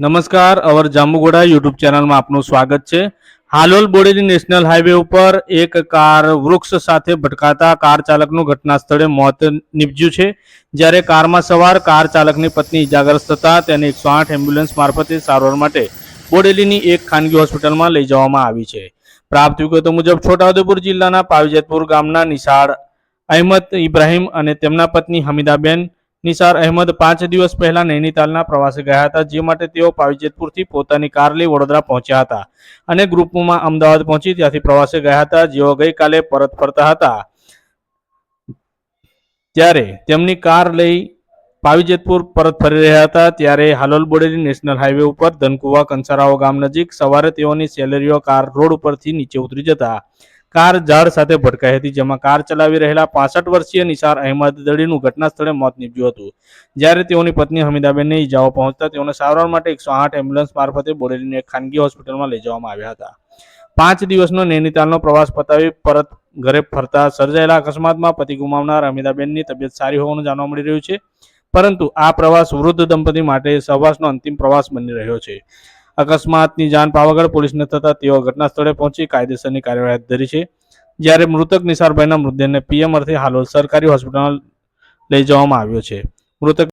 નમસ્કાર, અવર જાંબુગોડા યુટ્યુબ ચેનલમાં આપનું સ્વાગત છે. હાલોલ બોડેલી નેશનલ હાઈવે ઉપર એક કાર વૃક્ષ સાથે ભટકાતા કાર ચાલકનું ઘટના સ્થળે મોત નીપજ્યું છે. જ્યારે કારમાં સવાર કાર ચાલકની પત્ની ઇજાગ્રસ્ત થતા તેને એકસો આઠ એમ્બ્યુલન્સ મારફતે સારવાર માટે બોડેલીની એક ખાનગી હોસ્પિટલમાં લઈ જવામાં આવી છે. પ્રાપ્ત વિગતો મુજબ છોટાઉદેપુર જિલ્લાના પાવીજેતપુર ગામના નિશાળ અહેમદ ઇબ્રાહીમ અને તેમના પત્ની હમીદાબેન નિસાર અહેમદ પાંચ દિવસ પહેલા નૈનીતાલના પ્રવાસે ગયા હતા, જે માટે તેઓ પાવીજેતપુરથી પોતાની કાર લઈ વડોદરા પહોંચ્યા હતા અને ગ્રુપમાં અમદાવાદ પહોંચી ત્યાંથી પ્રવાસે ગયા હતા. જેઓ ગઈકાલે પરત ફરતા હતા. ત્યારે તેમની કાર લઈ પાવીજેતપુર પરત ફરી રહ્યા હતા. ત્યારે હાલોલ બોડેલી નેશનલ હાઈવે ઉપર ધનકુવા કંસારાઓ ગામ નજીક સવારે તેઓની સેલેરીઓ કાર રોડ ઉપરથી નીચે ઉતરી જતા કાર ઝાડ સાથે ભટકાઈ હતી, જેમાં કાર ચલાવી રહેલા પાસઠ વર્ષીય નિસાર અહેમદ દડીનું ઘટના સ્થળે મોત નીપજ્યું હતું. જ્યારે તેઓની પત્ની હમીદાબેનને ઈજાઓ પહોંચતા તેઓને સારવાર માટે એકસો આઠ એમ્બ્યુલન્સ મારફતે બોડેલીની એક ખાનગી હોસ્પિટલમાં લઈ જવામાં આવ્યા હતા. પાંચ દિવસનો નૈનીતાલનો પ્રવાસ પતાવી પરત ઘરે ફરતા સર્જાયેલા અકસ્માતમાં પતિ ગુમાવનાર હમીદાબેનની તબિયત સારી હોવાનું જાણવા મળી રહ્યું છે. પરંતુ આ પ્રવાસ વૃદ્ધ દંપતી માટે સહવાસનો અંતિમ પ્રવાસ બની રહ્યો છે. અકસ્માતની જાણ પાવાગઢ પોલીસને થતા તેઓ ઘટના સ્થળે પહોંચી કાયદેસરની કાર્યવાહી હાથ ધરી છે. જ્યારે મૃતક નિસારભાઈના મૃતદેહને પીએમ અર્થે હાલોલ સરકારી હોસ્પિટલ લઈ જવામાં આવ્યો છે. મૃતક